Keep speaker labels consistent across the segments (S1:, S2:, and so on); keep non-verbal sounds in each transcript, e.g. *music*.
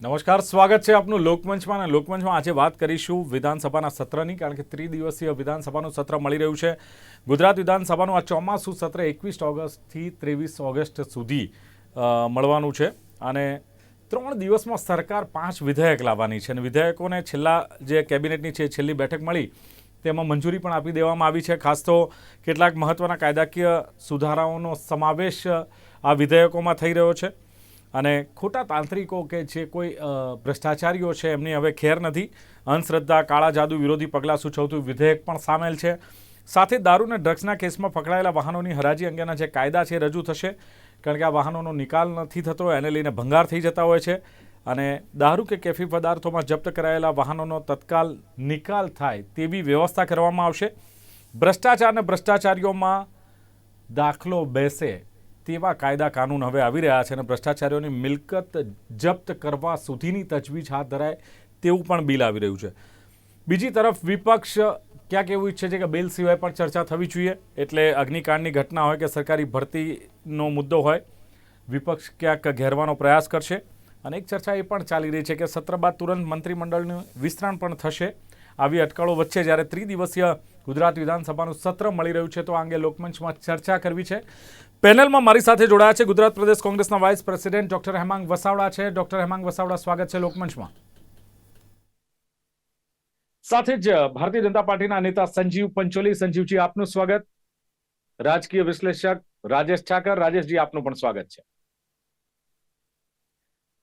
S1: નમસ્કાર, સ્વાગત છે આપનું લોકમંચમાં. અને લોકમંચમાં આજે વાત કરીશું વિધાનસભાના સત્રની, કારણ કે ત્રિદિવસીય વિધાનસભાનું સત્ર મળી રહ્યું છે. ગુજરાત વિધાનસભાનું આ ચોમાસું સત્ર એકવીસ ઓગસ્ટથી ત્રેવીસ ઓગસ્ટ સુધી મળવાનું છે. અને ત્રણ દિવસમાં સરકાર પાંચ વિધેયક લાવવાની છે. અને વિધેયકોને છેલ્લા જે કેબિનેટની છે, છેલ્લી બેઠક મળી, તેમાં મંજૂરી પણ આપી દેવામાં આવી છે. ખાસ તો કેટલાક મહત્ત્વના કાયદાકીય સુધારાઓનો સમાવેશ આ વિધેયકોમાં થઈ રહ્યો છે. અને ખોટા તાંત્રિકો કે જે કોઈ ભ્રષ્ટાચારીઓ છે, એમની હવે ખેર નથી. અંધશ્રદ્ધા, કાળા જાદુ વિરોધી પગલાં સૂચવતું વિધેયક પણ સામેલ છે. સાથે દારૂ અને ડ્રગ્સના કેસમાં પકડાયેલા વાહનોની હરાજી અંગેના જે કાયદા છે રજૂ થશે. કારણ કે આ વાહનોનો નિકાલ નથી થતો, એને લઈને ભંગાર થઈ જતા હોય છે. અને દારૂ કે કેફી પદાર્થોમાં જપ્ત કરાયેલા વાહનોનો તત્કાલ નિકાલ થાય તેવી વ્યવસ્થા કરવામાં આવશે. ભ્રષ્ટાચાર અને ભ્રષ્ટાચારીઓમાં દાખલો બેસે તેવા કાયદા કાનૂન હવે આવી રહ્યા છે અને ભ્રષ્ટાચારીઓની મિલકત જપ્ત કરવા સુધીની તજવીજ હાથ ધરાય તેવું પણ બિલ આવી રહ્યું છે. બીજી તરફ વિપક્ષ ક્યાંક એવું ઈચ્છે છે કે બિલ સિવાય પણ ચર્ચા થવી જોઈએ. એટલે અગ્નિકાંડની ઘટના હોય કે સરકારી ભરતીનો મુદ્દો હોય, વિપક્ષ ક્યાંક ઘેરવાનો પ્રયાસ કરશે. અને એક ચર્ચા એ પણ ચાલી રહી છે કે સત્ર બાદ તુરંત મંત્રીમંડળનું વિસ્તરણ પણ થશે. આવી અટકળો વચ્ચે જ્યારે ત્રિદિવસીય ગુજરાત વિધાનસભાનું સત્ર મળી રહ્યું છે, તો આ અંગે લોકમંચમાં ચર્ચા કરવી છે. પેનલમાં મારી સાથે જોડાયા છે ગુજરાત પ્રદેશ કોંગ્રેસના vice president doctor Hemang Vasavada છે. ડોક્ટર હેમાંગ વસાવડા, સ્વાગત છે લોકમંચમાં. સાથે જ ભારતીય જનતા પાર્ટીના નેતા સંજીવ પંચોલી, સંજીવજી, આપનું સ્વાગત. રાજકીય વિશ્લેષક રાજેશ ઠાકર, રાજેશજી, આપનું પણ સ્વાગત છે.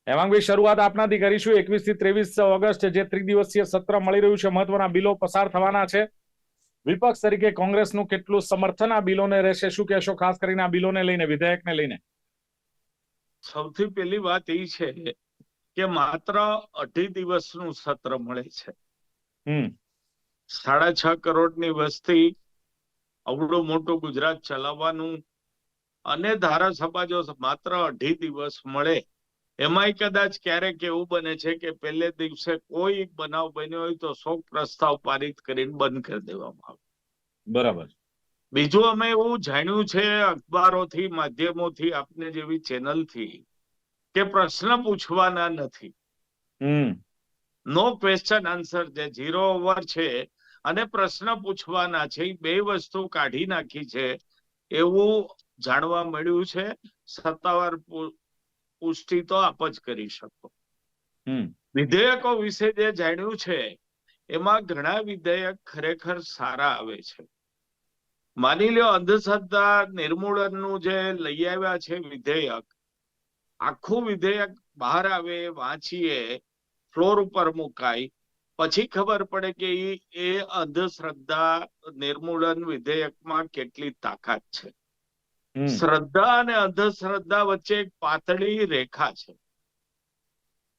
S1: હેમાંગભાઈ, શરૂઆત આપનાથી કરીશું. એકવીસથી ત્રેવીસ ઓગસ્ટ, જે ત્રિદિવસીય સત્ર મળી રહ્યું છે, મહત્વના બિલો પસાર થવાના છે. વિપક્ષ તરીકે કોંગ્રેસનું કેટલું સમર્થન આ બિલોને રહેશે? શું કહેશો ખાસ કરીને આ બિલોને લઈને વિધેયકને લઈને?
S2: સૌથી પહેલી વાત એ છે કે માત્ર અઢી દિવસનું સત્ર મળે છે.
S1: હમ.
S2: સાડા છ કરોડની વસ્તી અવડું મોટું ગુજરાત ચલાવવાનું અને ધારાસભા જો માત્ર અઢી દિવસ મળે એમાંય કદાચ ક્યારેક એવું બને છે કે પહેલે દિવસે કોઈ બનાવ બન્યો હોય તો શોક પ્રસ્તાવ પારિત કરીને બંધ કરી દેવામાં આવે.
S1: બરાબર.
S2: બીજું અમે એવું જાણ્યું છે અખબારોથી માધ્યમોથી આપને જેવી ચેનલથી કે પ્રશ્ન પૂછવાના નથી.
S1: હમ.
S2: નો ક્વેશ્ચન આન્સર જે ઝીરો ઓવર છે અને પ્રશ્ન પૂછવાના છે એ બે વસ્તુ કાઢી નાખી છે એવું જાણવા મળ્યું છે. સત્તાવાર પુષ્ટિ તો આપ જ કરી શકો. વિધેયકો વિશે જે જાણ્યું છે એમાં ઘણા વિધેયક ખરેખર સારા આવે છે. માની લ્યો અંધશ્રદ્ધા નિર્મૂલનનું જે લઈ આવ્યા છે વિધેયક આખું વિધેયક બહાર આવે વાંચીએ ફ્લોર ઉપર મુકાય પછી ખબર પડે કે એ અંધશ્રદ્ધા નિર્મૂલન વિધેયકમાં કેટલી તાકાત છે. શ્રદ્ધા અને અંધશ્રદ્ધા વચ્ચે એક પાતળી રેખા છે.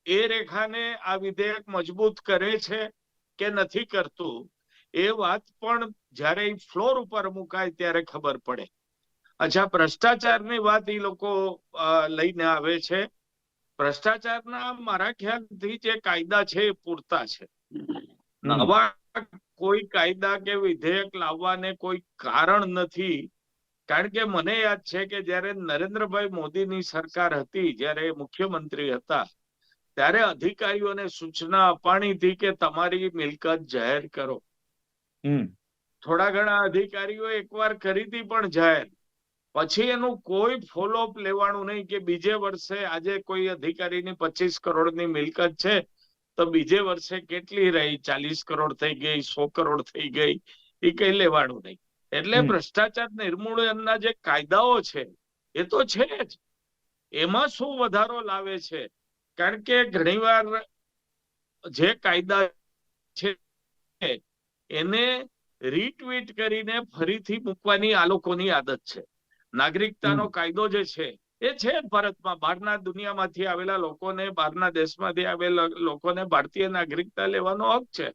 S2: એ રેખાને આ વિધેયક મજબૂત કરે છે કે નથી કરતું એ વાત પણ જ્યારે ફ્લોર ઉપર મુકાય ત્યારે ખબર પડે. અચ્છા ભ્રષ્ટાચારની વાત એ લોકો લઈને આવે છે. ભ્રષ્ટાચારના મારા ખ્યાલથી જે કાયદા છે એ પૂરતા છે. નવા કોઈ કાયદા કે વિધેયક લાવવાને કોઈ કારણ નથી. કારણ કે મને યાદ છે કે જ્યારે નરેન્દ્રભાઈ મોદીની સરકાર હતી જ્યારે મુખ્યમંત્રી હતા ત્યારે અધિકારીઓને સૂચના અપાણી હતી કે તમારી મિલકત જાહેર કરો. થોડા ઘણા અધિકારીઓ એકવાર કરી હતી પણ જાહેર. પછી એનું કોઈ ફોલોઅપ લેવાનું નહીં કે બીજે વર્ષે આજે કોઈ અધિકારીની પચીસ કરોડની મિલકત છે તો બીજે વર્ષે કેટલી રહી? ચાલીસ કરોડ થઈ ગઈ સો કરોડ થઈ ગઈ એ કઈ લેવાનું નહીં. એટલે ભ્રષ્ટાચાર નિર્મૂલનના જે કાયદાઓ છે એ તો છે જ. એમાં શું વધારો લાવે છે? કારણ કે ઘણીવાર જે કાયદા છે એને રીટ્વીટ કરીને ફરીથી મૂકવાની આ લોકોની આદત છે. નાગરિકતાનો કાયદો જે છે એ છે ભારતમાં. બહારના દુનિયામાંથી આવેલા લોકોને બહારના દેશમાંથી આવેલા લોકોને ભારતીય નાગરિકતા લેવાનો હક છે.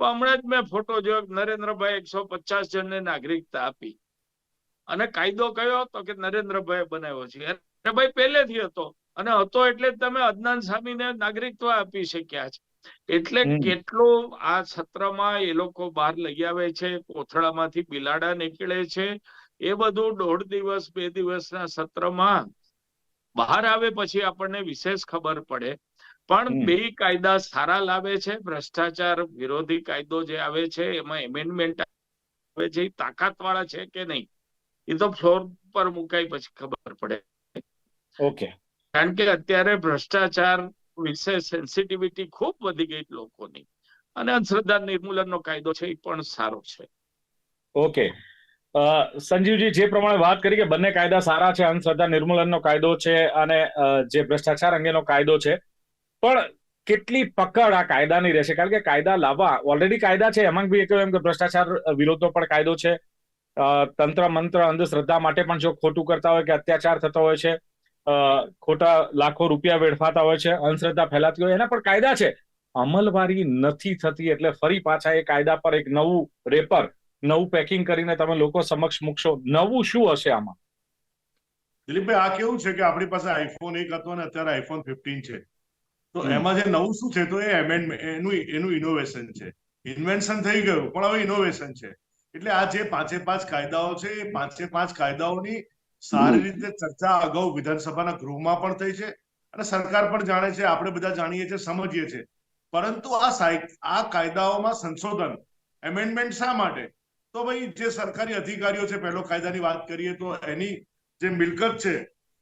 S2: પણ હમણાં જ મેં ફોટો જોયો નરેન્દ્રભાઈ એકસો પચાસ જણને નાગરિકતા આપી. અને કાયદો કયો હતો કે નરેન્દ્રભાઈ બનાવ્યો છે? અરે ભાઈ પહેલેથી હતો. અને હતો એટલે જ તમે અદનાન સામીને નાગરિકત્વ આપી શક્યા છે. એટલે
S1: કેટલો
S2: કેટલું આ સત્રમાં એ લોકો બહાર લઈ આવે છે કોથળામાંથી બિલાડા નીકળે છે. એ બધું દોઢ દિવસ બે દિવસના સત્રમાં બહાર આવે પછી આપણને વિશેષ ખબર પડે. પણ બે કાયદા સારા લાવે છે ભ્રષ્ટાચાર વિરોધી કાયદો જે આવે છે એમાં એમેન્ડમેન્ટ આવે છે એ તાકાતવાળા છે કે નહીં? એ તો ફ્લોર પર મુકાય પછી ખબર પડે.
S1: ઓકે.
S2: કારણ કે અત્યારે ભ્રષ્ટાચાર વિશે સેન્સિટિવિટી ખૂબ વધી ગઈ લોકોની. અને અંધશ્રદ્ધા નિર્મૂલનનો કાયદો છે એ પણ સારો છે.
S1: ઓકે. સંજીવજી જે પ્રમાણે વાત કરી કે બંને કાયદા સારા છે અંધશ્રદ્ધા નિર્મૂલનનો કાયદો છે અને જે ભ્રષ્ટાચાર અંગેનો કાયદો છે પણ કેટલી પકડ આ કાયદાની રહેશે? કારણ કે કાયદા લાવવા ઓલરેડી કાયદા છે. એમાં કહ્યું એમ કે ભ્રષ્ટાચાર વિરોધનો પણ કાયદો છે. તંત્ર, મંત્ર, અંધશ્રદ્ધા માટે પણ જો ખોટું કરતા હોય કે અત્યાચાર થતો હોય છે ખોટા લાખો રૂપિયા વેડફાતા હોય છે, અંધશ્રદ્ધા ફેલાતી હોય, એના પણ કાયદા છે. અમલવારી નથી થતી એટલે ફરી પાછા એ કાયદા પર એક નવું રેપર, નવું પેકિંગ કરીને તમે લોકો સમક્ષ મૂકશો. નવું શું હશે આમાં?
S3: દિલીપભાઈ, આ કેવું છે કે આપણી પાસે આઈફોન એક હતો અને અત્યારે આઈફોન ફિફ્ટીન છે? તો એમાં જે નવું શું છે તો એ એમેન્ડમેન્ટ એનું એનું ઇનોવેશન છે. ઇન્વેન્શન થઈ ગયું પણ હવે ઇનોવેશન છે. એટલે આ જે પાંચે પાંચ કાયદાઓ છે એ પાંચે પાંચ કાયદાઓની સારી રીતે ચર્ચા અગાઉ વિધાનસભાના ગૃહમાં પણ થઈ છે અને સરકાર પણ જાણે છે આપણે બધા જાણીએ છીએ સમજીએ છીએ. પરંતુ આ આ કાયદાઓમાં સંશોધન એમેન્ડમેન્ટ શા માટે? તો ભાઈ જે સરકારી અધિકારીઓ છે પહેલો કાયદાની વાત કરીએ તો એની જે મિલકત છે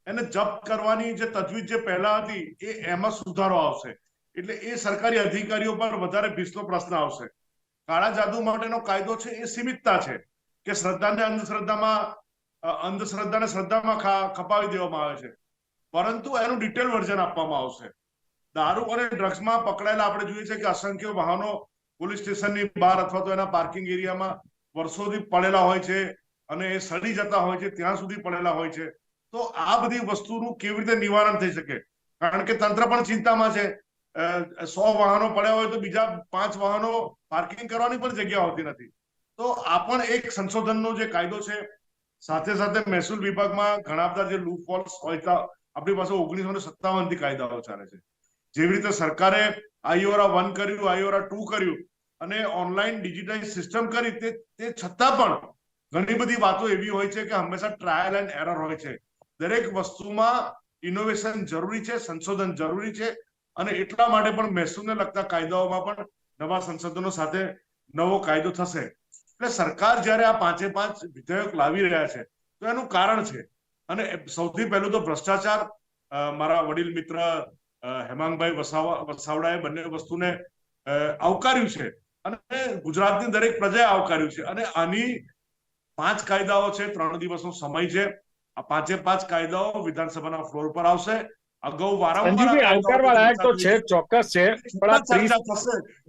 S3: એને જપ્ત કરવાની જે તજવીજ જે પહેલા હતી, એ એમાં સુધારો આવશે. એટલે એ સરકારી અધિકારીઓ પર વધારે ભીસનો પ્રશ્ન આવશે. કાળા જાદુ માટેનો કાયદો છે, એ સીમિતતા છે કે શ્રદ્ધાને અંધશ્રદ્ધામાં અંધશ્રદ્ધાને શ્રદ્ધામાં ખપાવી દેવામાં આવે છે. પરંતુ એનું ડિટેલ વર્ઝન આપવામાં આવશે. દારૂ અને ડ્રગ્સમાં પકડાયેલા આપણે જોઈએ છે કે અસંખ્ય વાહનો પોલીસ સ્ટેશનની બહાર અથવા તો એના પાર્કિંગ એરિયામાં વર્ષોથી પડેલા હોય છે અને એ સડી જતા હોય છે, ત્યાં સુધી પડેલા હોય છે. તો આ બધી વસ્તુનું કેવી રીતે નિવારણ થઈ શકે? કારણ કે તંત્ર પણ ચિંતામાં છે. સો વાહનો પડ્યા હોય તો બીજા પાંચ વાહનો પાર્કિંગ કરવાની પણ જગ્યા હોતી નથી. તો આ પણ એક સંશોધનનો જે કાયદો છે, સાથે સાથે મહેસૂલ વિભાગમાં ઘણા બધા જે લૂપ ફોલ્સ હોય આપણી પાસે ઓગણીસો ને સત્તાવનથી કાયદાઓ ચાલે છે. જેવી રીતે સરકારે આઈઓરા વન કર્યું, આઈઓરા ટુ કર્યું અને ઓનલાઈન ડિજિટાઇઝ સિસ્ટમ કરી તે છતાં પણ ઘણી બધી વાતો એવી હોય છે કે હંમેશા ટ્રાયલ એન્ડ એરર હોય છે. દરેક વસ્તુમાં ઇનોવેશન જરૂરી છે, સંશોધન જરૂરી છે અને એટલા માટે પણ મહેસૂલને લગતા કાયદાઓમાં પણ નવા સંશોધનો સાથે નવો કાયદો થશે. એટલે સરકાર જ્યારે આ પાંચે પાંચ વિધેયક લાવી રહ્યા છે, તો એનું કારણ છે. અને સૌથી પહેલું તો ભ્રષ્ટાચાર મારા વડીલ મિત્ર હેમાંગભાઈ વસાવા, વસાવડાએ બંને વસ્તુને આવકાર્યું છે. અને ગુજરાતની દરેક પ્રજાએ આવકાર્યું છે. અને આની પાંચ કાયદાઓ છે, ત્રણ દિવસનો સમય છે. આ પાંચે પાંચ કાયદાઓ વિધાનસભાના ફ્લોર પર આવશે. અગાઉ વારંવાર આવકારવાળા
S1: સંજીવભાઈ તો છે ચોક્કસ છે પણ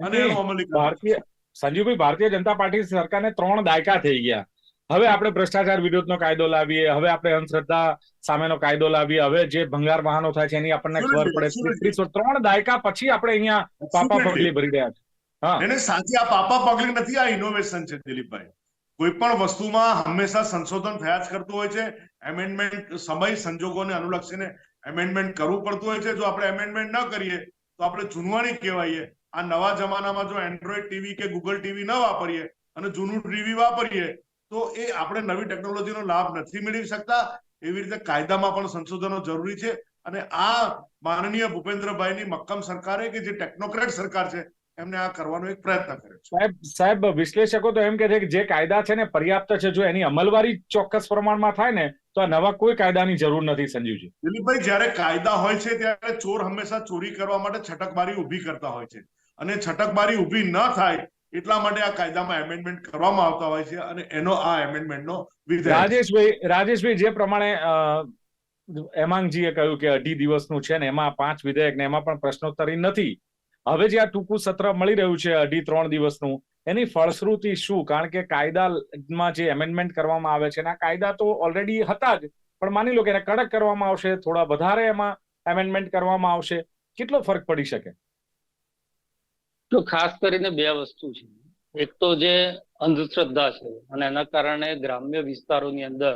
S3: અને
S1: ભારતીય સંજીવભાઈ ભારતીય જનતા પાર્ટી સરકારને ત્રણ દાયકા થઈ ગયા. હવે આપણે ભ્રષ્ટાચાર વિરોધનો કાયદો લાવીએ હવે આપણે અંધશ્રદ્ધા સામેનો કાયદો લાવીએ હવે જે ભંગાર વાહનો થાય છે એની આપણને ખબર પડે.
S3: Absolutely.
S1: ત્રણ દાયકા પછી આપણે અહીંયા પાપા પગલી ભરી રહ્યા છે. હા.
S3: સાચી આ પાપા પગલી નથી આ ઇનોવેશન છે દિલીપભાઈ. કોઈ પણ વસ્તુમાં હંમેશા સંશોધન થયા જ કરતું હોય છે એમેન્ડમેન્ટ સમય સંજોગોને અનુલક્ષીને એમેન્ડમેન્ટ કરવું પડતું હોય છે. જો આપણે એમેન્ડમેન્ટ ન કરીએ, તો આપણે જૂનવાણી કહેવાઈએ. આ નવા જમાનામાં જો એન્ડ્રોઈડ ટીવી કે ગૂગલ ટીવી ન વાપરીએ અને જૂનું ટીવી વાપરીએ, તો એ આપણે નવી ટેકનોલોજીનો લાભ નથી મેળવી શકતા. એવી રીતે કાયદામાં પણ સંશોધનો જરૂરી છે. અને આ માનનીય ભૂપેન્દ્રભાઈની મક્કમ સરકારે કે જે ટેકનોક્રેટ સરકાર છે એમને આ કરવાનો એક પ્રયત્ન કર્યો
S1: સાહેબ સાહેબ વિશ્લેષકો તો એમ કે છે કે જે કાયદા છે ને પર્યાપ્ત છે જો એની અમલવારી ચોક્કસ પ્રમાણમાં થાય ને તો આ નવા કોઈ કાયદાની જરૂર નથી સંજીવજી
S3: દિલીપભાઈ જ્યારે કાયદા હોય છે ત્યારે ચોર હંમેશા ચોરી કરવા માટે છટકબારી ઊભી કરતા હોય છે. અને છટકબારી ઊભી ન થાય એટલા માટે આ કાયદામાં એમેન્ડમેન્ટ કરવામાં આવતા હોય છે અને એનો આ એમેન્ડમેન્ટનો
S1: રાજેશભાઈ રાજેશભાઈ જે પ્રમાણે અ, હેમાંગજીએ કહ્યું કે અઢી દિવસનું છે ને એમાં પાંચ વિધેયક ને એમાં પણ પ્રશ્નોત્તરી નથી. હવે જે આ ટૂંકું સત્ર મળી રહ્યું છે અઢી ત્રણ દિવસનું, એની ફળશ્રુતિ શું? કારણ કે કાયદામાં જે એમેન્ડમેન્ટ કરવામાં આવે છે એના કાયદા તો ઓલરેડી હતા જ, પણ માની લો કે એને કડક કરવામાં આવશે, થોડા વધારે એમાં એમેન્ડમેન્ટ કરવામાં આવશે, કેટલો ફરક પડી શકે?
S4: તો ખાસ કરીને બે વસ્તુ છે. એક તો જે અંધશ્રદ્ધા છે, અને એના કારણે ગ્રામ્ય વિસ્તારોની અંદર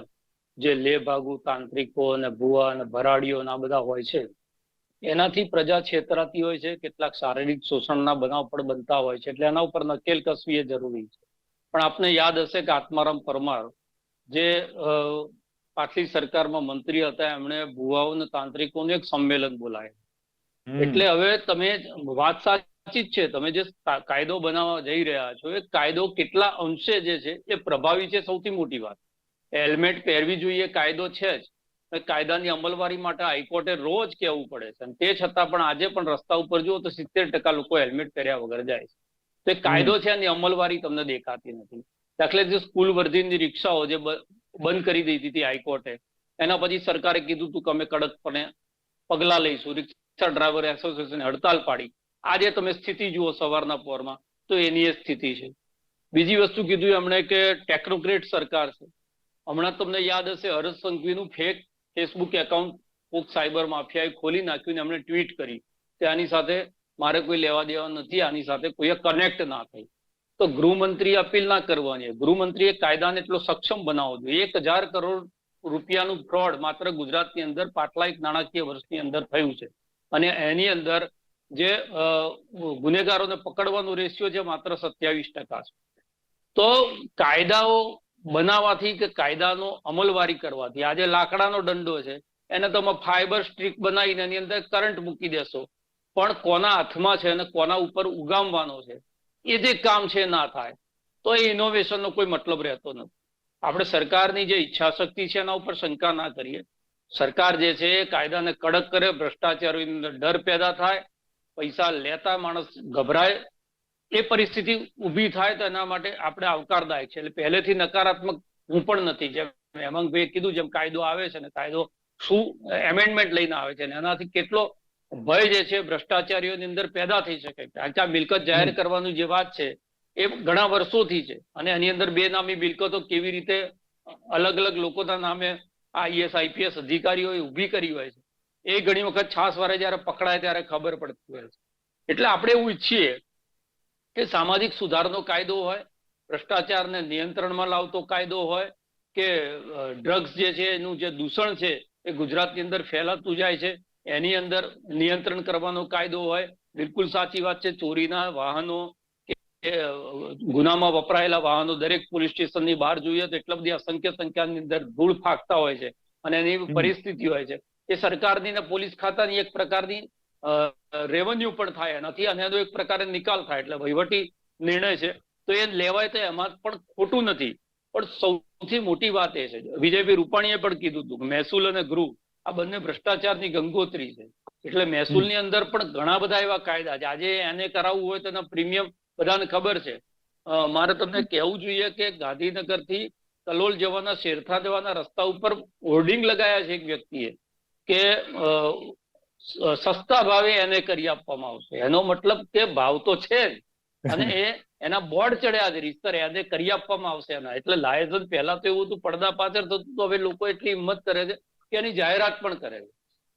S4: જે લે ભાગુ તાંત્રિકો, અને ભુવા, અને ભરાડીઓ આ બધા હોય છે એનાથી પ્રજા છેતરાતી હોય છે કેટલાક શારીરિક શોષણના બનાવ પણ બનતા હોય છે એટલે એના ઉપર નકેલ કસવી એ જરૂરી છે. પણ આપને યાદ હશે કે આત્મારામ પરમાર જે પાટલી સરકારમાં મંત્રી હતા એમણે ભુવાઓ અને તાંત્રિકોનું એક સંમેલન બોલાય. એટલે હવે તમે વાત સાચી જ છે તમે જે કાયદો બનાવવા જઈ રહ્યા છો એ કાયદો કેટલા અંશે જે છે એ પ્રભાવી છે સૌથી મોટી વાત. હેલ્મેટ પહેરવી જોઈએ કાયદો છે જ. કાયદાની અમલવારી માટે હાઈકોર્ટે રોજ કહેવું પડે છે. અને તે છતાં પણ આજે પણ રસ્તા ઉપર જુઓ તો સિત્તેર ટકા લોકો હેલ્મેટ પહેર્યા વગર જાય છે. તો એ કાયદો છે એની અમલવારી તમને દેખાતી નથી. દાખલે જે સ્કૂલ વર્ધીની રિક્ષાઓ જે બંધ કરી દીધી હતી હાઈકોર્ટે એના પછી સરકારે કીધું હતું કે અમે કડકપણે પગલા લઈશું. રિક્ષા ડ્રાઈવર એસોસિએશને હડતાલ પાડી. આજે તમે સ્થિતિ જુઓ સવારના પોરમાં તો એની એ સ્થિતિ છે. બીજી વસ્તુ કીધું એમણે કે ટેકનોક્રેટ સરકાર છે. હમણાં તમને યાદ હશે હર્ષ સંઘવીનું ફેક ફેસબુક એકાઉન્ટ કોક સાયબર માફિયાએ ખોલી નાખ્યું ને એમણે ટ્વીટ કરી. કે આની સાથે મારે કોઈ લેવા દેવા નથી, આની સાથે કોઈએ કનેક્ટ ના થઈ. તો ગૃહમંત્રીએ અપીલ ના કરવાની. ગૃહમંત્રીએ કાયદાને એટલો સક્ષમ બનાવવો જોઈએ. એક હજાર કરોડ રૂપિયાનું ફ્રોડ માત્ર ગુજરાતની અંદર પાટલા એક નાણાકીય વર્ષની અંદર થયું છે. અને એની અંદર જે ગુનેગારોને પકડવાનો રેશિયો છે માત્ર સત્યાવીસ ટકા છે. તો કાયદાઓ બનાવવાથી કે કાયદાનો અમલવારી કરવાથી. આજે લાકડાનો દંડો છે. એને તમે ફાઈબર સ્ટ્રીક બનાવીને એની અંદર કરંટ મૂકી દેશો. પણ કોના હાથમાં છે અને કોના ઉપર ઉગામવાનો છે? એ જે કામ છે ના થાય. તો એ ઇનોવેશનનો કોઈ મતલબ રહેતો નથી. આપણે સરકારની જે ઈચ્છા શક્તિ છે એના ઉપર શંકા ના કરીએ. સરકાર જે છે એ કાયદાને કડક કરે, ભ્રષ્ટાચારીની ડર પેદા થાય, પૈસા લેતા માણસ ગભરાય એ પરિસ્થિતિ ઊભી થાય તો એના માટે આપણે આવકારદાયક છે. એટલે પહેલેથી નકારાત્મક હું પણ નથી. જેમ હેમંતભાઈ કીધું જેમ કાયદો આવે છે ને કાયદો શું એમેન્ડમેન્ટ લઈને આવે છે ને એનાથી કેટલો ભય જે છે ભ્રષ્ટાચારીઓની અંદર પેદા થઈ શકે. કારણ કે આ મિલકત જાહેર કરવાનું જે વાત છે એ ઘણા વર્ષોથી છે. અને એની અંદર બે નામી મિલકતો કેવી રીતે અલગ અલગ લોકોના નામે આઈએસ આઈપીએસ અધિકારીઓએ ઊભી કરી હોય છે. એ ઘણી વખત છાસ વારે જયારે પકડાય ત્યારે ખબર પડતી હોય છે. એટલે આપણે એવું ઈચ્છીએ કે સામાજિક સુધારનો કાયદો હોય ભ્રષ્ટાચારને નિયંત્રણમાં લાવતો કાયદો હોય કે ડ્રગ્સ જે છે એનું જે દૂષણ છે એ ગુજરાતની અંદર ફેલાતું જાય છે એની અંદર નિયંત્રણ કરવાનો કાયદો હોય બિલકુલ સાચી વાત છે ચોરીના વાહનો કે ગુનામાં વપરાયેલા વાહનો દરેક પોલીસ સ્ટેશનની બહાર જોઈએ તો એટલા બધી અસંખ્ય સંખ્યાની અંદર ધૂળ ફાંકતા હોય છે અને એની પરિસ્થિતિ હોય છે. એ સરકારની ને પોલીસ ખાતાની એક પ્રકારની રેવન્યુ પણ થાય એનાથી અને એનો એક પ્રકારે નિકાલ થાય એટલે વહીવટી નિર્ણય છે. તો એ લેવાય તો એમાં પણ ખોટું નથી. પણ સૌથી મોટી વાત એ છે. વિજયભાઈ રૂપાણીએ પણ કીધું હતું મહેસૂલ અને ગૃહ આ બંને ભ્રષ્ટાચારની ગંગોત્રી છે. એટલે મહેસૂલની અંદર પણ ઘણા બધા એવા કાયદા છે. આજે એને કરાવવું હોય તો એના પ્રીમિયમ બધાને ખબર છે. મારે તમને કહેવું જોઈએ કે ગાંધીનગરથી કલોલ જવાના શેરથા જવાના રસ્તા ઉપર હોર્ડિંગ લગાયા છે એક વ્યક્તિએ કે સસ્તા ભાવે એને કરી આપવામાં આવશે. એનો મતલબ કે ભાવ તો છે અને એ *laughs* એના બોર્ડ ચડ્યા છે રીતસર એને કરી આપવામાં આવશે એના. એટલે લાયસન્સ પહેલા તો એવું હતું પડદા પાછળ થતું તો હવે લોકો એટલી હિંમત કરે છે કે એની જાહેરાત પણ કરે છે.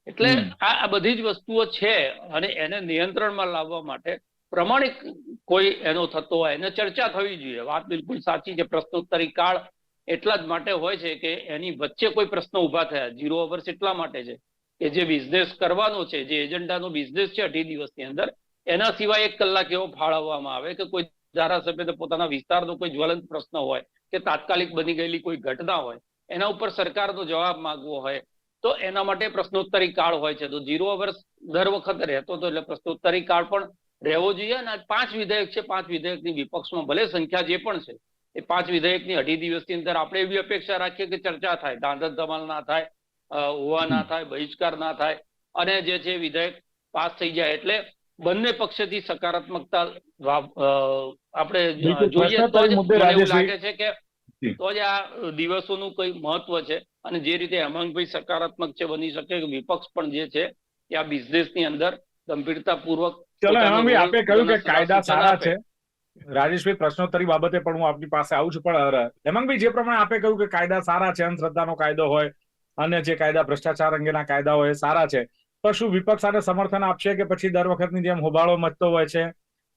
S4: એટલે આ બધી જ વસ્તુઓ છે અને એને નિયંત્રણમાં લાવવા માટે પ્રમાણિક કોઈ એનો થતો હોય એને ચર્ચા થવી જોઈએ. વાત બિલકુલ સાચી છે પ્રશ્નોત્તરી કાળ એટલા જ માટે હોય છે કે એની વચ્ચે કોઈ પ્રશ્ન ઊભા થયા. ઝીરો અવર્સ એટલા માટે છે કે જે બિઝનેસ કરવાનો છે, જે એજન્ડાનો બિઝનેસ છે અઢી દિવસની અંદર, એના સિવાય એક કલાક એવો ફાળવવામાં આવે કે કોઈ ધારાસભ્ય પોતાના વિસ્તારનો કોઈ જ્વલંત પ્રશ્ન હોય કે તાત્કાલિક બની ગયેલી કોઈ ઘટના હોય, એના ઉપર સરકારનો જવાબ માંગવો હોય, તો એના માટે પ્રશ્નોત્તરી કાળ હોય છે. તો ઝીરો અવર્સ દર વખત રહેતો હતો એટલે પ્રશ્નોત્તરી કાળ પણ રહેવો જોઈએ અને પાંચ વિધેયક છે. પાંચ વિધેયકની વિપક્ષમાં ભલે સંખ્યા જે પણ છે, એ પાંચ વિધેયકની અઢી દિવસની અંદર આપણે એવી અપેક્ષા રાખીએ કે ચર્ચા થાય ધાંધલ ધમાલ ના થાય હોવા ના થાય બહિષ્કાર ના થાય અને જે છે વિધેયક પાસ થઈ જાય એટલે બંને પક્ષથી સકારાત્મકતા આપણે જોઈએ તો એવું લાગે છે કે તો જ આ દિવસોનું કઈ મહત્વ છે અને જે રીતે હેમાંગભાઈ સકારાત્મક છે બની શકે કે વિપક્ષ પણ જે છે એ આ બિઝનેસની અંદર ગંભીરતાપૂર્વક
S1: ચલો હેમાંગભાઈ આપે કહ્યું કે કાયદા સારા છે. રાજેશભાઈ પ્રશ્નોત્તરી બાબતે પણ હું આપની પાસે આવું છું પણ હેમાંગભાઈ જે પ્રમાણે આપે કહ્યું કે કાયદા સારા છે અંધશ્રદ્ધાનો કાયદો હોય અને જે કાયદા, ભ્રષ્ટાચાર અંગેના કાયદા એ સારા છે. તો શું વિપક્ષ આને સમર્થન આપશે કે પછી દર વખતની જેમ હોબાળો મચતો હોય છે,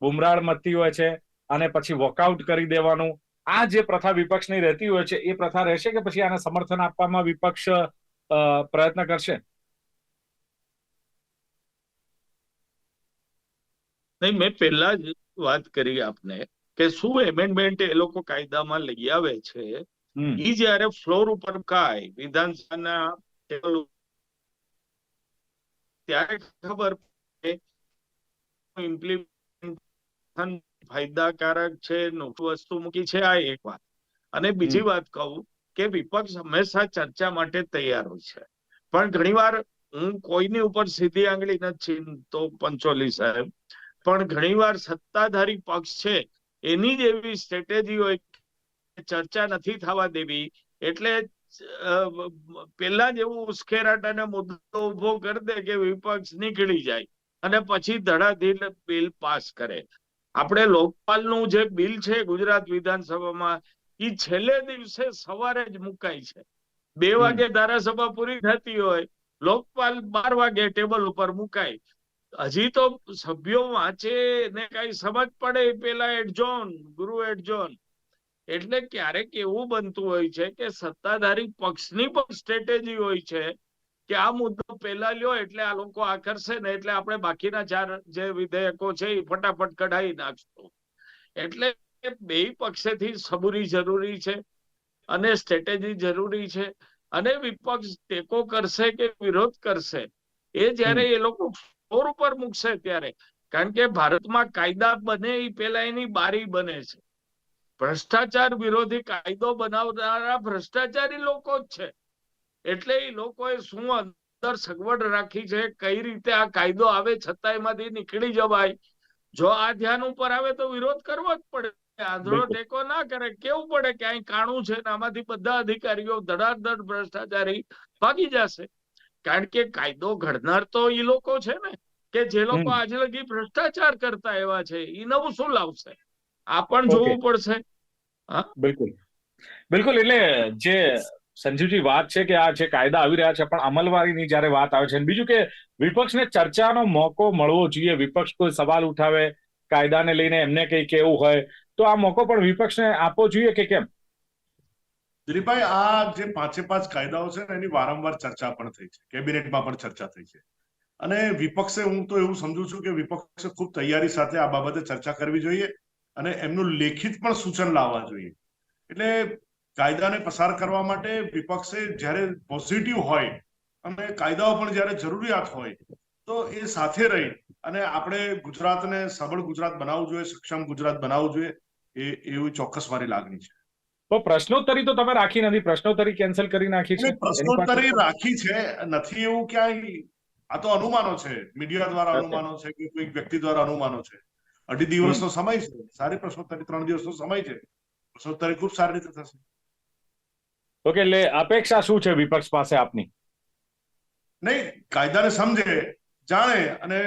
S1: બુમરાળ મચતી હોય છે અને પછી વોકઆઉટ કરી દેવાનું? આ જે પ્રથા વિપક્ષની રહેતી હોય છે, એ પ્રથા રહેશે કે પછી આને સમર્થન આપવામાં વિપક્ષ પ્રયત્ન કરશે?
S2: નહીં, મેં પહેલા જ વાત કરી આપને કે શું એમેન્ડમેન્ટ એ લોકો કાયદામાં લઈ આવે છે ઈ જયારે ફ્લોર ઉપર કાય વિધાનસભાના ટેબલ ત્યારે ખબર પડે ઇમ્પ્લિમેન્ટેશન ફાયદાકારક છે વસ્તુ મૂકી છે આ એક વાત. અને બીજી વાત કહું કે વિપક્ષ હંમેશા ચર્ચા માટે તૈયાર હોય છે. પણ ઘણીવાર હું કોઈની ઉપર સીધી આંગળી નથી તો પંચોલી સાહેબ. પણ ઘણીવાર સત્તાધારી પક્ષ છે એની જ એવી સ્ટ્રેટેજી હોય ચર્ચા નથી થવા દેવી એટલે પેલા જેવું ઉશ્કેરાટ અને મુદ્દો ઊભો કરી દે કે વિપક્ષ નીકળી જાય અને પછી ધડાધીર બિલ પાસ કરે. આપણે લોકપાલનું જે બિલ છે ગુજરાત વિધાનસભામાં એ છેલ્લે દિવસે સવારે જ મુકાય છે. બે વાગે ધારાસભા પૂરી થતી હોય લોકપાલ બાર વાગે ટેબલ ઉપર મુકાય. હજી તો સભ્યો વાંચે ને કઈ સમજ પડે પેલા એડજોન ગુરુ એડજોન એટલે ક્યારેક એવું બનતું હોય છે કે સત્તાધારી પક્ષની પણ સ્ટ્રેટેજી હોય છે કે આ મુદ્દો પેલા લ્યો એટલે આ લોકો આકર્ષે ને એટલે આપણે બાકીના ચાર જે વિધેયકો છે એ ફટાફટ કઢાઈ નાખશું. એટલે બે પક્ષેથી સબૂરી જરૂરી છે અને સ્ટ્રેટેજી જરૂરી છે અને વિપક્ષ ટેકો કરશે કે વિરોધ કરશે એ જ્યારે એ લોકો ફ્લોર ઉપર મૂકશે ત્યારે. કારણ કે ભારતમાં કાયદા બને એ પેલા એની બારી બને છે. ભ્રષ્ટાચાર વિરોધી કાયદો બનાવનારા ભ્રષ્ટાચારી લોકો જ છે. એટલે એ લોકોએ શું અંદર સગવડ રાખી છે કઈ રીતે આ કાયદો આવે છતાં એમાંથી નીકળી જવાય? જો આ ધ્યાન ઉપર આવે તો વિરોધ કરવો જ પડે. આંધળો ટેકો ના કરે. કેવું પડે કે અહીં કાણું છે ને આમાંથી બધા અધિકારીઓ ધડાધડ ભ્રષ્ટાચારી ભાગી જશે? કારણ કે કાયદો ઘડનાર તો એ લોકો છે ને કે જે લોકો. આજે લગી ભ્રષ્ટાચાર કરતા એવા છે એ નવું શું લાવશે? આ પણ જોવું પડશે.
S1: બિલકુલ. બિલકુલ એટલે જે સંજીવજી વાત છે કે આ જે કાયદા આવી રહ્યા છે પણ અમલવારીની જ્યારે વાત આવે છે બીજું કે વિપક્ષને ચર્ચાનો મોકો મળવો જોઈએ. વિપક્ષ કોઈ સવાલ ઉઠાવે કાયદાને લઈને એમને કંઈ કેવું હોય તો આ મોકો પણ વિપક્ષને આપવો જોઈએ કે કેમ?
S3: દિલીપભાઈ આ જે પાંચે પાંચ કાયદાઓ છે ને એની વારંવાર ચર્ચા પણ થઈ છે. કેબિનેટમાં પણ ચર્ચા થઈ છે. અને વિપક્ષે હું તો એવું સમજુ છું કે વિપક્ષે ખૂબ તૈયારી સાથે આ બાબતે ચર્ચા કરવી જોઈએ. અને એમનું લેખિત પણ સૂચન લાવવા જોઈએ. એટલે કાયદાને પસાર કરવા માટે વિપક્ષે જ્યારે પોઝિટિવ હોય અને કાયદાઓ પણ જ્યારે જરૂરિયાત હોય તો એ સાથે રહી અને આપણે ગુજરાતને સબળ ગુજરાત બનાવવું જોઈએ સક્ષમ ગુજરાત બનાવવું જોઈએ એ એવી ચોક્કસ મારી લાગણી છે.
S1: તો પ્રશ્નોત્તરી તો તમે રાખી નથી પ્રશ્નોત્તરી કેન્સલ કરી નાખી છે.
S3: પ્રશ્નોત્તરી રાખી છે નથી એવું ક્યાંય? આ તો અનુમાનો છે મીડિયા દ્વારા અનુમાનો છે કે કોઈ વ્યક્તિ દ્વારા અનુમાનો છે. અઢી દિવસનો સમય છે. સારી પ્રશ્નોત્તરી ત્રણ દિવસનો સમય છે. પ્રશ્નોત્તરી ખૂબ સારી રીતે થશે.
S1: ઓકે એટલે અપેક્ષા શું છે વિપક્ષ પાસે આપની?
S3: નહીં કાયદાને સમજે જાણે અને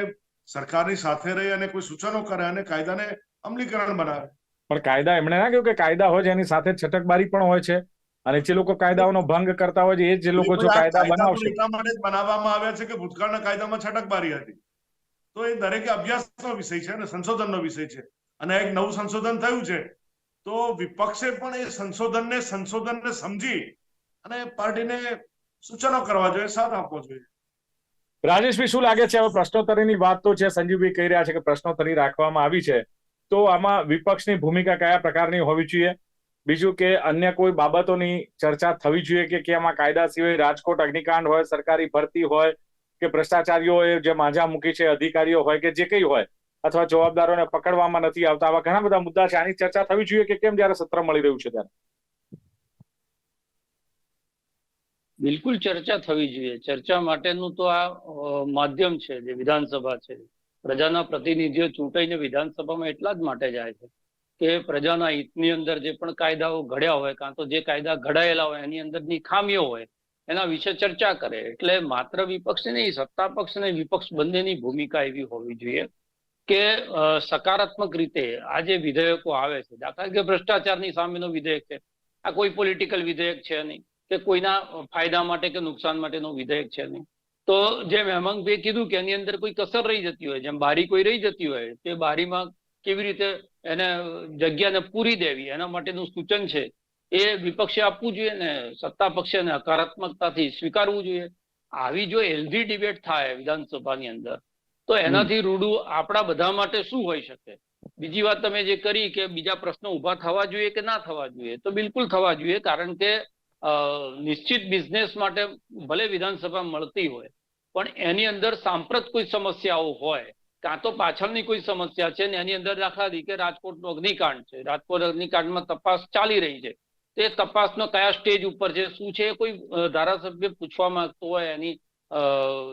S3: સરકારની સાથે રહી અને કોઈ સૂચનો કરે અને કાયદાને અમલીકરણ બનાવે.
S1: પણ કાયદા એમણે ના કહ્યું કે કાયદા હોય છે એની સાથે છટકબારી પણ હોય છે અને જે લોકો કાયદાઓનો ભંગ કરતા હોય છે એ જ લોકો જો કાયદા બનાવશે.
S3: એટલા માટે બનાવવામાં આવ્યા છે કે ભૂતકાળના કાયદામાં છટકબારી હતી. તો એ દરેકે અભ્યાસનો વિષય છે અને સંશોધનનો વિષય છે. અને એક નવું સંશોધન થયું છે, તો વિપક્ષે પણ એ સંશોધનને સંશોધનને સમજી અને પાર્ટીને સૂચનો કરવા જોઈએ, સાથ આપવો જોઈએ.
S1: રાજેશભાઈ, શું લાગે છે? હવે પ્રશ્નોત્તરીની વાત તો છે, સંજીવભાઈ કહી રહ્યા છે કે પ્રશ્નોત્તરી રાખવામાં આવી છે. તો આમાં વિપક્ષની ભૂમિકા કયા પ્રકારની હોવી જોઈએ? બીજું કે અન્ય કોઈ બાબતોની ચર્ચા થવી જોઈએ કે આમાં કાયદા સિવાય રાજકોટ અગ્નિકાંડ હોય, સરકારી ભરતી હોય કે ભ્રષ્ટાચારીઓએ જે માંઝા મૂકી છે, અધિકારીઓ હોય કે જે કઈ હોય, અથવા જવાબદારોને પકડવામાં નથી આવતા, આવા ઘણા બધા મુદ્દા છે. આની ચર્ચા થવી જોઈએ કે કેમ જયારે સત્ર મળી રહ્યું છે ત્યારે?
S4: બિલકુલ ચર્ચા થવી જોઈએ. ચર્ચા માટેનું તો આ માધ્યમ છે જે વિધાનસભા છે. પ્રજાના પ્રતિનિધિઓ ચૂંટાઈને વિધાનસભામાં એટલા જ માટે જાય છે કે પ્રજાના હિતની અંદર જે પણ કાયદાઓ ઘડ્યા હોય, કાં તો જે કાયદા ઘડાયેલા હોય, એની અંદરની ખામીઓ હોય એના વિશે ચર્ચા કરે. એટલે માત્ર વિપક્ષ નહીં, સત્તા પક્ષ અને વિપક્ષ બંનેની ભૂમિકા એવી હોવી જોઈએ કે સકારાત્મક રીતે આ જે વિધેયકો આવે છે, દાખલા કે ભ્રષ્ટાચારની સામેનો વિધેયક છે, આ કોઈ પોલિટિકલ વિધેયક છે નહીં, કે કોઈના ફાયદા માટે કે નુકસાન માટેનો વિધેયક છે નહીં. તો જેમ હેમંતભાઈ કીધું કે એની અંદર કોઈ કસર રહી જતી હોય, જેમ બારી કોઈ રહી જતી હોય, તે બારીમાં કેવી રીતે એને જગ્યાને પૂરી દેવી, એના માટેનું સૂચન છે એ વિપક્ષે આપવું જોઈએ ને સત્તા પક્ષે હકારાત્મકતાથી સ્વીકારવું જોઈએ. આવી જો હેલ્ધી ડિબેટ થાય વિધાનસભાની અંદર તો એનાથી રૂડું આપણા બધા માટે શું હોઈ શકે? બીજી વાત તમે જે કરી કે બીજા પ્રશ્નો ઊભા થવા જોઈએ કે ના થવા જોઈએ તો બિલકુલ થવા જોઈએ કારણ કે નિશ્ચિત બિઝનેસ માટે ભલે વિધાનસભા મળતી હોય પણ એની અંદર સાંપ્રત કોઈ સમસ્યાઓ હોય કાં તો પાછળની કોઈ સમસ્યા છે ને એની અંદર દાખલા તરીકે રાજકોટનો અગ્નિકાંડ છે. રાજકોટ અગ્નિકાંડમાં તપાસ ચાલી રહી છે. તે તપાસનો કયા સ્ટેજ ઉપર છે? શું છે? કોઈ ધારાસભ્ય પૂછવા માંગતો હોય એની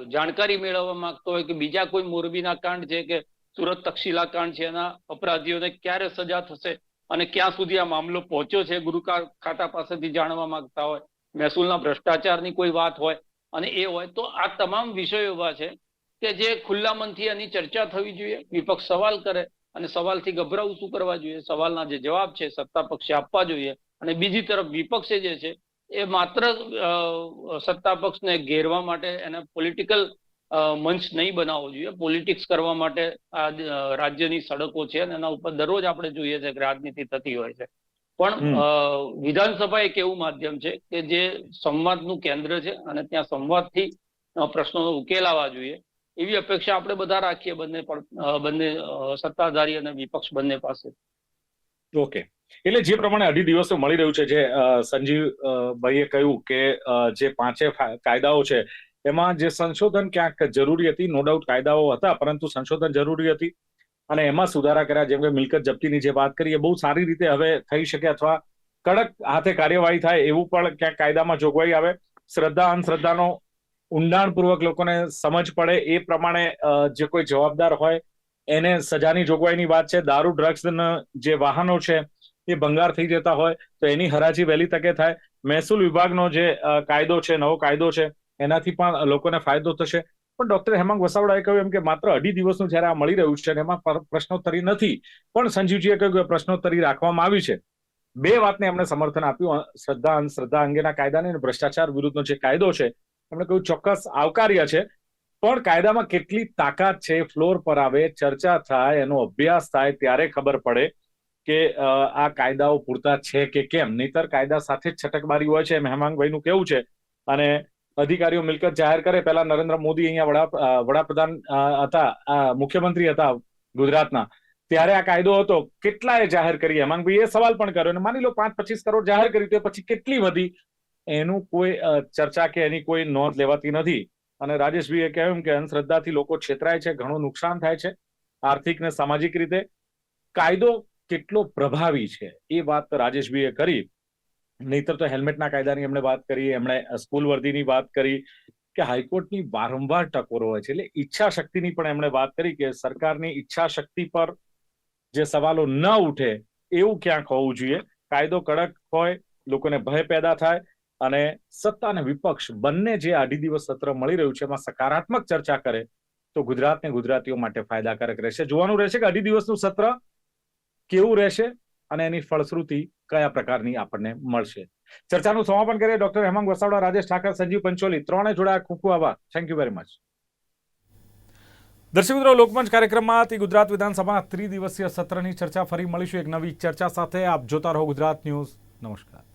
S4: જાણકારી મેળવવા માંગતો હોય કે બીજા કોઈ મોરબીના કાંડ છે કે સુરત તક્ષશિલા કાંડ છે એના અપરાધીઓને ક્યારે સજા થશે અને ક્યાં સુધી આ મામલો પહોંચ્યો છે? ગુરુ ખાતા પાસેથી જાણવા માંગતા હોય, મહેસૂલના ભ્રષ્ટાચારની કોઈ વાત હોય અને એ હોય, તો આ તમામ વિષયો એવા છે કે જે ખુલ્લા મનથી એની ચર્ચા થવી જોઈએ, વિપક્ષ સવાલ કરે અને સવાલથી ગભરાવું શું કરવા જોઈએ? સવાલના જે જવાબ છે, સત્તા પક્ષે આપવા જોઈએ. અને બીજી તરફ વિપક્ષે જે છે એ માત્ર સત્તા પક્ષને ઘેરવા માટે એને પોલિટિકલ મંચ નહીં બનાવવો જોઈએ. પોલિટિક્સ કરવા માટે આ રાજ્યની સડકો છે અને એના ઉપર દરરોજ આપણે જોઈએ છે કે રાજનીતિ થતી હોય છે. પણ વિધાનસભા એક એવું માધ્યમ છે કે જે સંવાદનું કેન્દ્ર છે અને ત્યાં સંવાદથી અ, પ્રશ્નોનો ઉકેલ આવવા જોઈએ. એવી અપેક્ષા આપણે બધા રાખીએ બંને પણ બંને સત્તાધારી અને વિપક્ષ બંને પાસે.
S1: ઓકે એટલે જે પ્રમાણે અઢી દિવસો મળી રહ્યું છે, જે સંજીવ ભાઈએ કહ્યું કે જે પાંચે કાયદાઓ છે, એમાં જે સંશોધન ક્યાંક જરૂરી હતી નો ડાઉટ કાયદાઓ હતા, પરંતુ સંશોધન જરૂરી હતી. અને એમાં સુધારા કર્યા, જેમ કે મિલકત જપ્તીની જે વાત કરી એ બહુ સારી રીતે હવે થઈ શકે અથવા કડક હાથે કાર્યવાહી થાય એવું પણ ક્યાંક કાયદામાં જોગવાઈ આવે. શ્રદ્ધા, અંધશ્રદ્ધાનો ઊંડાણપૂર્વક લોકોને સમજ પડે, એ પ્રમાણે જે કોઈ જવાબદાર હોય એને સજાની જોગવાઈની વાત છે, દારૂ ડ્રગ્સ જે વાહનો છે, એ ભંગાર થઈ જતા હોય, તો એની હરાજી વહેલી તકે થાય. મહેસૂલ વિભાગનો જે કાયદો છે, નવો કાયદો છે, એનાથી પણ લોકોને ફાયદો થશે. પણ ડોક્ટર હેમાંગ વસાવડાએ કહ્યું એમ કે માત્ર અઢી દિવસનું જયારે આ મળી રહ્યું છે અને એમાં પર- પ્રશ્નોત્તરી નથી, પણ સંજીવજીએ કહ્યું કે પ્રશ્નોત્તરી રાખવામાં આવી છે. બે વાતને એમણે સમર્થન આપ્યું શ્રદ્ધા અંધશ્રદ્ધા અંગેના કાયદાને અને ભ્રષ્ટાચાર વિરુદ્ધનો જે કાયદો છે, એમણે કહ્યું ચોક્કસ આવકાર્ય છે પણ કાયદામાં કેટલી તાકાત છે, ફ્લોર પર આવે, ચર્ચા થાય, એનો અભ્યાસ થાય, ત્યારે ખબર પડે કે આ કાયદાઓ પૂરતા છે કે કેમ? નહીતર કાયદા સાથે જ છટકબારી હોય છે એમ કેવું છે? અને અધિકારીઓ મિલકત જાહેર કરે, પહેલા નરેન્દ્ર મોદી અહીંયા વડા વડાપ્રધાન હતા મુખ્યમંત્રી હતા ગુજરાતના, ત્યારે આ કાયદો હતો. કેટલાએ જાહેર કરી? હેમાંગભાઈ એ સવાલ પણ કર્યો. અને માની લો પાંચ પચીસ કરોડ જાહેર કરી, તો પછી કેટલી વધી? એનું કોઈ ચર્ચા કે એની કોઈ નોંધ લેવાતી નથી. અને રાજેશભાઈએ કહ્યું કે અંધશ્રદ્ધાથી લોકો છેતરાય છે, ઘણું નુકસાન થાય છે, આર્થિક ને સામાજિક રીતે. કાયદો કેટલો પ્રભાવી છે, એ વાત રાજેશભાઈએ કરી. નહીતર તો હેલ્મેટના કાયદાની એમણે વાત કરી, એમણે સ્કૂલ વર્દીની વાત કરી, કે હાઈકોર્ટની વારંવાર ટકોરો હોય છે. એટલે ઈચ્છા શક્તિની પણ એમણે વાત કરી કે સરકારની ઈચ્છા શક્તિ પર જે સવાલો ન ઉઠે, એવું ક્યાંક હોવું જોઈએ. કાયદો કડક હોય, લોકોને ભય પેદા થાય અને સત્તા અને વિપક્ષ બંને જે અઢી દિવસ સત્ર મળી રહ્યું છે, એમાં સકારાત્મક ચર્ચા કરે, તો ગુજરાતને ગુજરાતીઓ માટે ફાયદાકારક રહેશે. જોવાનું રહેશે કે અઢી દિવસનું સત્ર કેવું રહેશે અને એની ફળશ્રુતિ કયા પ્રકારની આપણને મળશે. ચર્ચાનું સમાપન કરીએ. ડોક્ટર હેમંગ વસાવડા, રાજેશ ઠાકર, સંજીવ પંચોલી, ત્રણે જોડાયા. ખૂબ ખૂબ આભાર. થેન્ક યુ વેરી મચ દર્શક મિત્રો, લોકમંચ કાર્યક્રમમાંથી ગુજરાત વિધાનસભાના ત્રિદિવસીય સત્રની ચર્ચા ફરી મળીશું. એક નવી ચર્ચા સાથે આપ જોતા રહો ગુજરાત ન્યૂઝ. નમસ્કાર.